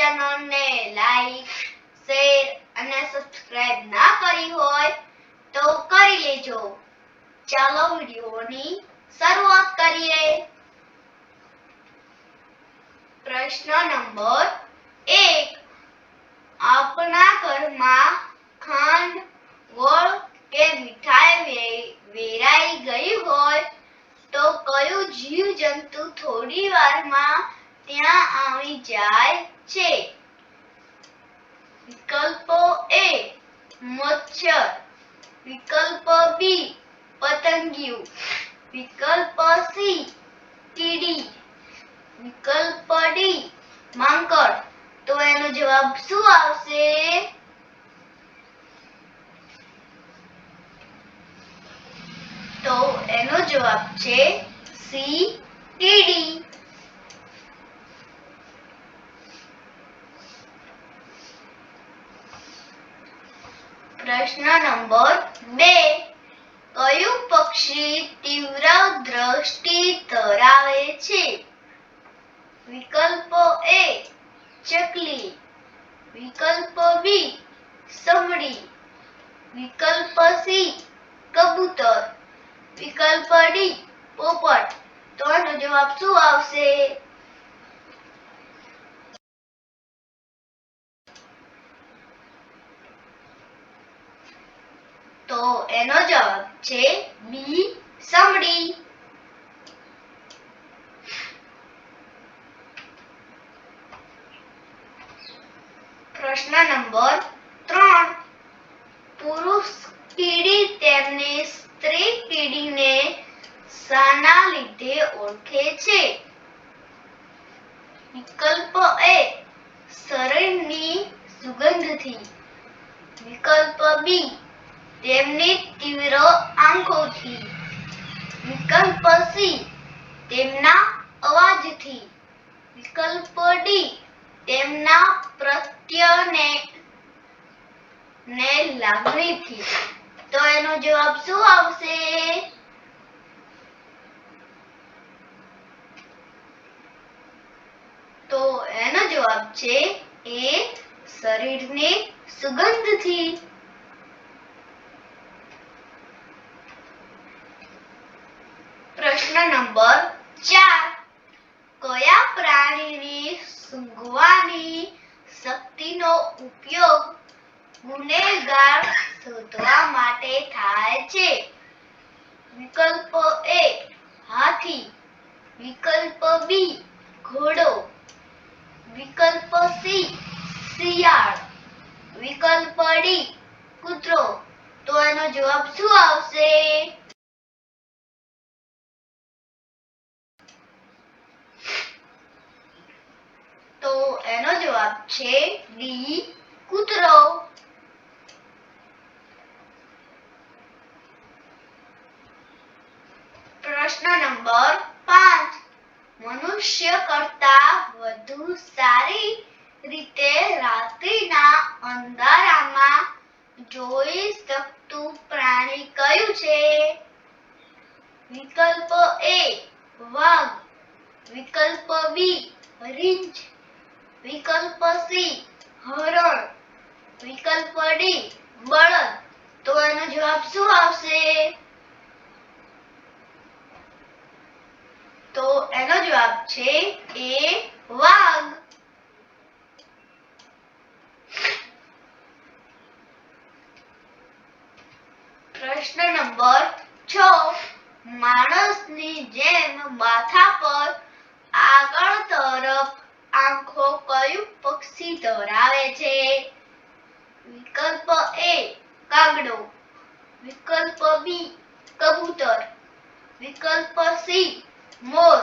ચેનલને like share અને subscribe ના કરી હોય તો કરી લેજો. ચાલો વિડીયોની શરૂઆત કરીએ. પ્રશ્ન નંબર એક આપણા ઘરમાં ખાંડ ગોળ કે મીઠાઈ વે- વેરાઈ ગઈ હોય તો કયું જીવજંતુ થોડી વારમાં ત્યાં આવી જાય છે વિકલ્પ એ મચ્છર વિકલ્પ બી પતંગિયું વિકલ્પ સી કીડી વિકલ્પ ડી માંકડ. તો એનો જવાબ શું આવશે? તો એનો જવાબ છે સી ટીડી પ્રશ્ન નંબર બે. કયું પક્ષી તીવ્ર દ્રષ્ટિ ધરાવે છે? વિકલ્પ એ ચકલી. વિકલ્પ બી સમડી વિકલ્પ સી કબૂતર. વિકલ્પ ડી પોપટ. તો જવાબ શું આવશે? તો એનો જવાબ છે બી સમડી પ્રશ્ન નંબર ત્રણ. પુરુષ કીડી તેમની સ્ત્રી કીડીને શાના લીધે ઓળખે છે. વિકલ્પ એ શરીરની સુગંધથી. વિકલ્પ બી તેમની તીવ્ર આંખોથી વિકલ્પસી તેમના અવાજથી, વિકલ્પ ડી, તેમના પ્રત્યને ને લાગણીથી. તો એનો જવાબ શું આવશે? તો એનો જવાબ છે એ શરીરની સુગંધથી. પ્રશ્ન નંબર ચાર. કયા પ્રાણીની સૂંઘવાની શક્તિનો ઉપયોગ ગુનેગાર શોધવા માટે થાય છે? વિકલ્પ એ હાથી. વિકલ્પ બી ઘોડો. વિકલ્પ સી શિયાળ. વિકલ્પ ડી કૂતરો. તો એનો જવાબ શું આવશે તો એનો છે ડી કૂતરો. પ્રશ્ન નંબર પાંચ. મનુષ્ય કરતા વધુ સારી રીતે રાત્રિના અંધારામાં જોઈ શકતું પ્રાણી કયું છે વિકલ્પ એ વાઘ વિકલ્પ બી રીંછ વિકલ્પ સી હરણ વિકલ્પ ડી બળદ તો એનો જવાબ શું આવશે તો એનો જવાબ છે એ વાઘ પ્રશ્ન નંબર છ. માણસની જેમ માથા પર આગળ તરફ આંખો કયું પક્ષી ધરાવે છે? વિકલ્પ એ કાગડો. વિકલ્પ બી કબૂતર. વિકલ્પ સી મોર.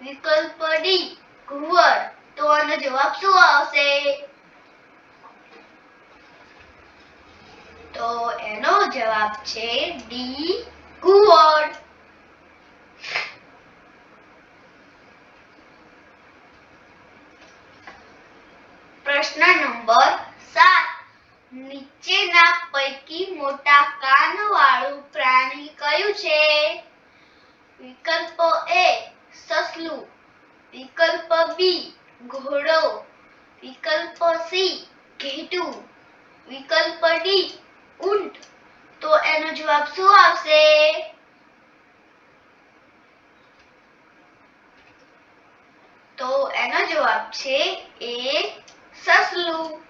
વિકલ્પ ડી ઘુવર. તો આનો જવાબ શું આવશે? તો એનો જવાબ છે ડી કુવડ પ્રશ્ન નંબર સાત. નીચેના પૈકી મોટા કાન વાળું પ્રાણી કયું છે? વિકલ્પ એ, સસલું. વિકલ્પ બી, ઘોડો. વિકલ્પ સી, ઘેટું. વિકલ્પ ડી, ઊંટ. તો એનો જવાબ શું આવશે? તો એનો જવાબ છે એ સસલું.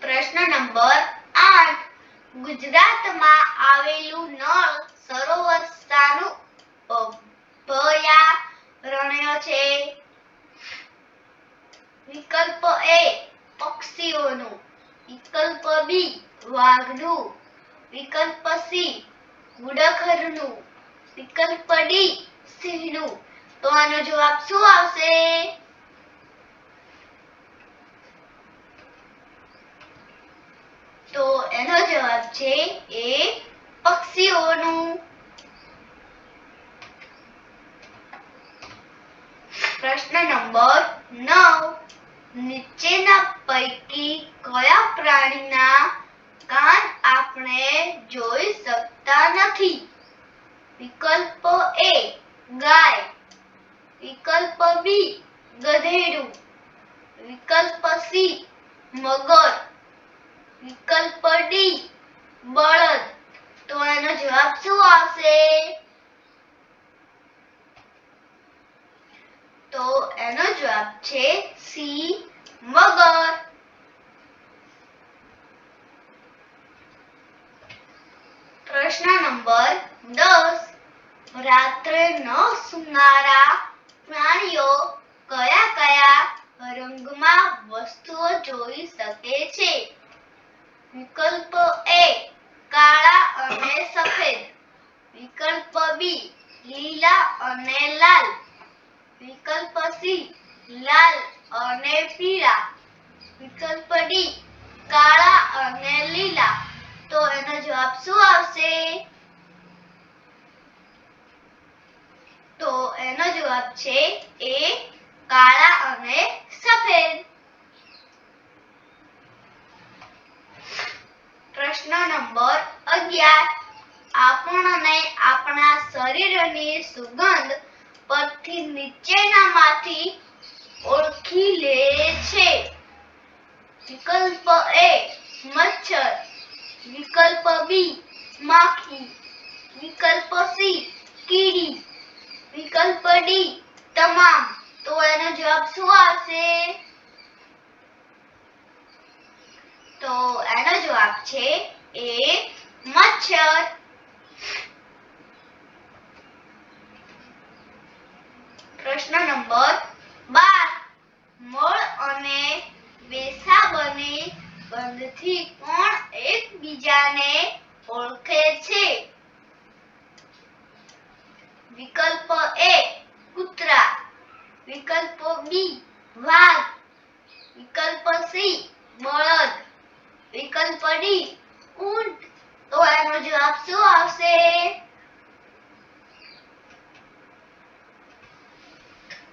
પ્રશ્ન નંબર આઠ. ગુજરાતમાં આવેલું નળ સરોવર શાનું અભયારણ્ય છે. વિકલ્પ એ પક્ષીઓનું. વિકલ્પ બી વાઘનું. વિકલ્પ સી ગુડખરનું. વિકલ્પ ડી સિંહનું. તો આનો જવાબ શું આવશે? તો એનો જવાબ છે એ પક્ષીઓનું. પ્રશ્ન નંબર નવ. નીચેના પૈકી કયા પ્રાણીના કાન આપણે જોઈ શકતા નથી? વિકલ્પ એ ગાય. વિકલ્પ બી ગધેડું. વિકલ્પ સી મગર. વિકલ્પ ડી બળદ. તો એનો જવાબ શું આવશે? તો એનો જવાબ છે સી મગર પ્રશ્ન નંબર દસ. રાત્રે ન સુનારા પ્રાણીઓ કયા કયા રંગમાં વસ્તુઓ જોઈ શકે છે? વિકલ્પ એ કાળા અને સફેદ. વિકલ્પ બી લીલા અને લાલ. વિકલ્પ સી લાલ અને પીળા. વિકલ્પ ડી, કાળા અને લીલા. તો એનો જવાબ શું આવશે? તો એનો જવાબ છે એ કાળા અને સફેદ. પ્રશ્ન નંબર અગિયાર. આપણને આપણા શરીરની સુગંધ પરથી નીચેનામાંથી ઓળખી લે છે. વિકલ્પ એ મચ્છર, વિકલ્પ બી માખી, વિકલ્પ સી કીડી, વિકલ્પ ડી તમામ. તો એનો જવાબ શું આવશે? તો એનો જવાબ છે એ મચ્છર. પ્રશ્ન નંબર બાર મળ અને વેસાબની ગંધથી કોણ એકબીજાને ઓળખે છે? વિકલ્પ એ કૂતરા, વિકલ્પ બી વાઘ, વિકલ્પ સી બળદ, વિકલ્પ ડી ઊંટ. તો એનો જવાબ શું આવશે?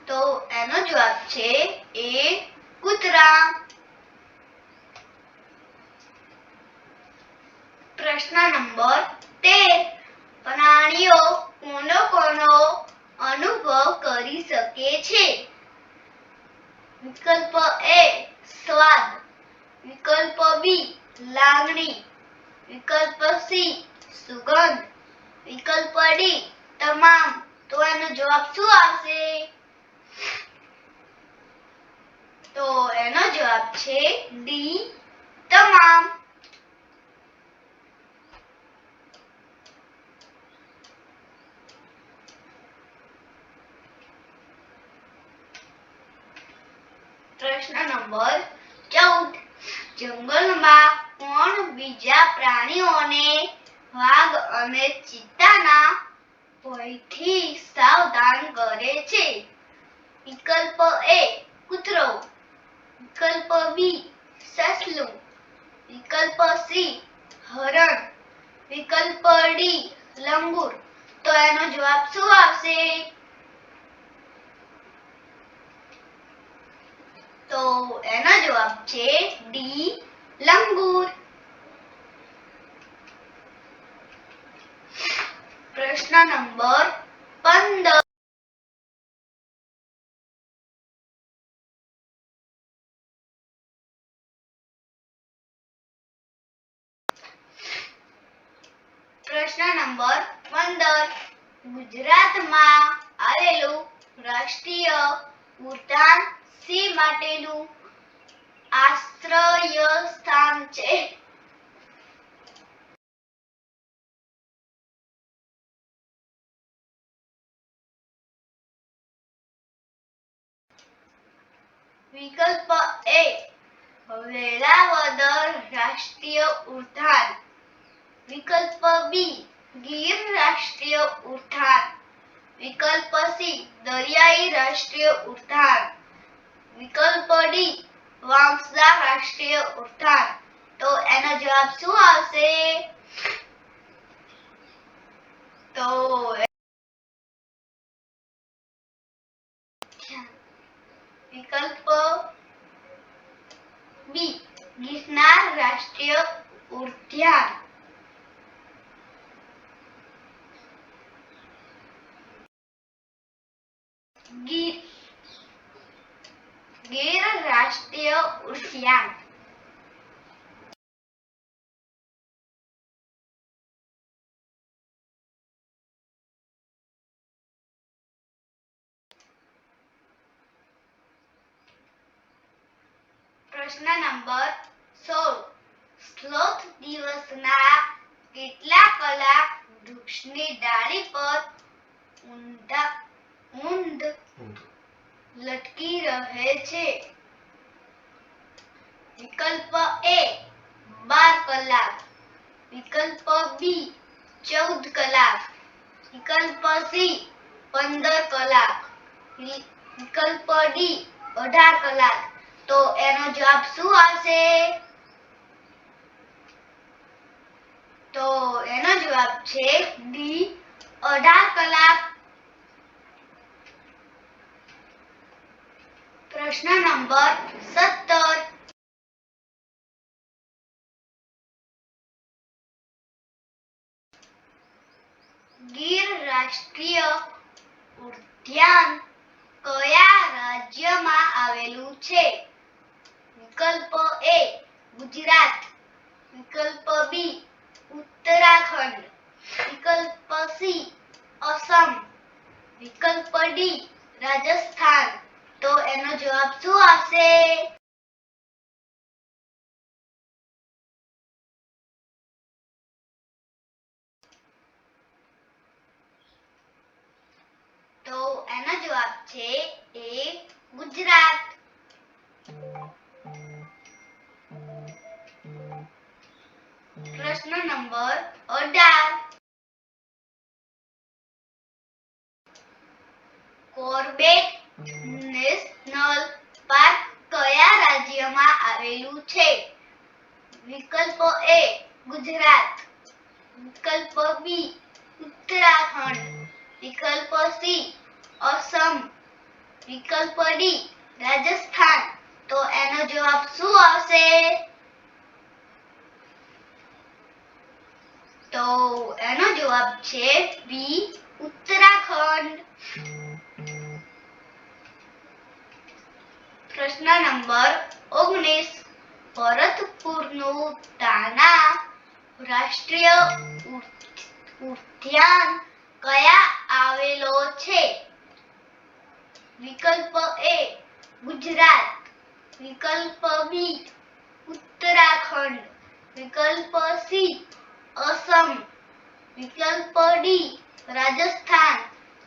તો એનો જવાબ છે એ કૂતરા. પ્રશ્ન નંબર તેર. પ્રાણીઓ કોનો કોનો અનુભવ કરી શકે છે? વિકલ્પ એ સ્વાદ. વિકલ્પ બી લાગણી. વિકલ્પ સી સુગંધ. વિકલ્પ ડી તમામ. તો એનો જવાબ શું આવશે? તો એનો જવાબ છે ડી તમામ પ્રશ્ન નંબર ચૌદ જંગલમાં કોણ બીજા પ્રાણીઓને વાઘ અને ચિત્તાના ભયથી સાવધાન કરે છે. વિકલ્પ એ કૂતરો. વિકલ્પ બી સસલું. વિકલ્પ સી હરણ. વિકલ્પ ડી લંગૂર. તો એનો જવાબ શું આવશે? તો એનો જવાબ છે ડી લંગૂર. પ્રશ્ન નંબર પંદર પ્રશ્ન નંબર પંદર ગુજરાતમાં આવેલું રાષ્ટ્રીય ઉદ્યાન સી માટેનું આશ્રય સ્થાન છે વિકલ્પ એ વેળાવદર રાષ્ટ્રીય ઉદ્યાન. વિકલ્પ બી ગીર રાષ્ટ્રીય ઉદ્યાન. વિકલ્પ સી દરિયાઈ રાષ્ટ્રીય ઉદ્યાન. વિકલ્પ ડી વાંસદા રાષ્ટ્રીય ઉદ્યાન. તો એનો જવાબ શું આવશે? તો વિકલ્પ બી ગિરનાર રાષ્ટ્રીય ઉદ્યાન ગીર ગીર રાષ્ટ્રીય ઉદ્યાન પ્રશ્ન નંબર સોળ. સ્લોથ દિવસના કેટલા કલાક વૃક્ષની ડાળી પર ઊંધા, ઊંધ લટકી રહે છે? વિકલ્પ એ બાર કલાક. વિકલ્પ બી ચૌદ કલાક. વિકલ્પ સી પંદર કલાક. વિકલ્પ ડી અઢાર કલાક. તો એનો જવાબ શું આવશે? તો એનો જવાબ છે ડી અઢાર કલાક. પ્રશ્ન નંબર સત્તર. ગીર રાષ્ટ્રીય ઉદ્યાન કયા રાજ્યમાં આવેલું છે? વિકલ્પ એ ગુજરાત, વિકલ્પ બી ઉત્તરાખંડ, વિકલ્પ સી અસમ, વિકલ્પ ડી રાજસ્થાન. તો એનો જવાબ શું આવશે? આવેલું છે વિકલ્પ એ ગુજરાત. વિકલ્પ બી ઉત્તરાખંડ. વિકલ્પ સી અસમ. વિકલ્પ ડી રાજસ્થાન. તો એનો જવાબ શું આવશે? તો એનો જવાબ છે બી ઉત્તરાખંડ. પ્રશ્ન નંબર ઓગણીસ. ભરતપુરનું તાના રાષ્ટ્રીય ઉદ્યાન કયા આવેલો છે? વિકલ્પ એ ગુજરાત, વિકલ્પ બી ઉત્તરાખંડ, વિકલ્પ સી અસમ, વિકલ્પ ડી રાજસ્થાન.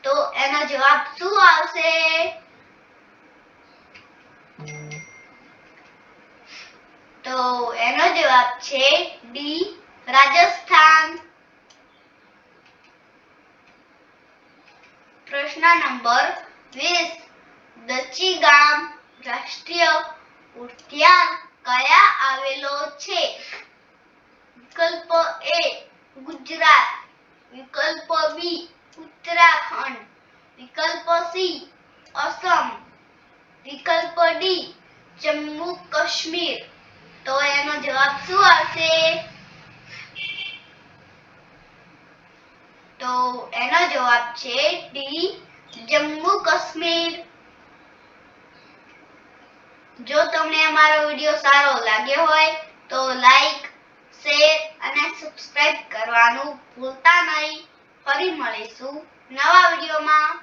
તો એનો જવાબ શું આવશે? જવાબ છે ડી રાજસ્થાન. પ્રશ્ન નંબર 20 દચી ગામ રાષ્ટ્રીય ઉદ્યાન કયા આવેલો છે? વિકલ્પ એ ગુજરાત. વિકલ્પ બી ઉત્તરાખંડ. વિકલ્પ સી અસમ. વિકલ્પ ડી જમ્મુ કાશ્મીર. તો એનો જવાબ શું આવશે? તો એનો જવાબ છે ડી, જમ્મુ કાશ્મીર. જો તમને અમારો વીડિયો સારો લાગ્યો હોય, તો લાઈક, શેર અને સબસ્ક્રાઇબ કરવાનું ભૂલતા નહીં. ફરી મળીશું નવા વિડીયોમાં.